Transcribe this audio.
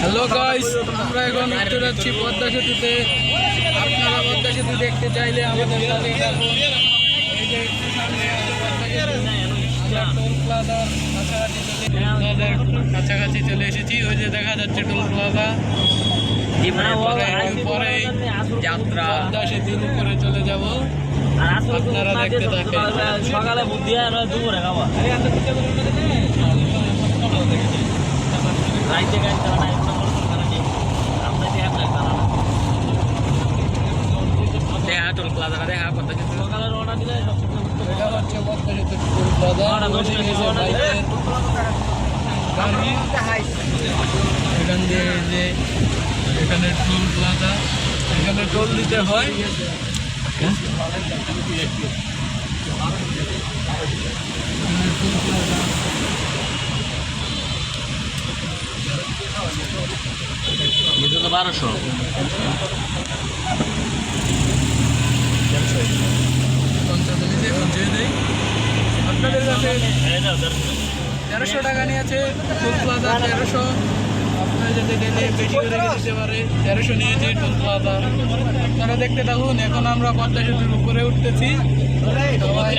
Hello guys আমরা এখন উঠতে যাচ্ছি পদ্মা সেতুতে। আপনারা পদ্মা সেতু দেখতে চাইলে আমাদের সাথে কাছাকাছি চলে এসেছি। ওই যে দেখা যাচ্ছে টোল প্লাজা পরে যাত্রা। পদ্মা সেতুর উপরে চলে যাব। আপনারা দেখতে থাকেন। সকালে বুদ্ধি আর দুপুরে খাওয়া রাইতে গাড়ি চালানো টোল প্লাজা দেখা পদ্মা সেতু সকালে রওনা দিলে এটা হচ্ছে পদ্মা সেতুর টোল প্লাজা। বাইকের গাড়ি এখান দিয়ে যে এখানে টোল প্লাজা। এখানে টোল দিতে হয়। বারোশো পঞ্চাশ দিতে পৌঁছে দেয় আপনাদের কাছে তেরোশো টাকা নিয়েছে টোল প্লাজা তেরোশো। আপনার যদি ডেলে বেশি করে দিতে পারে, তেরোশো নিয়েছে টোল প্লাজা আপনারা দেখতে থাকুন, এখন আমরা পদ্মা সেতুর উপরে উঠতেছি। সবাই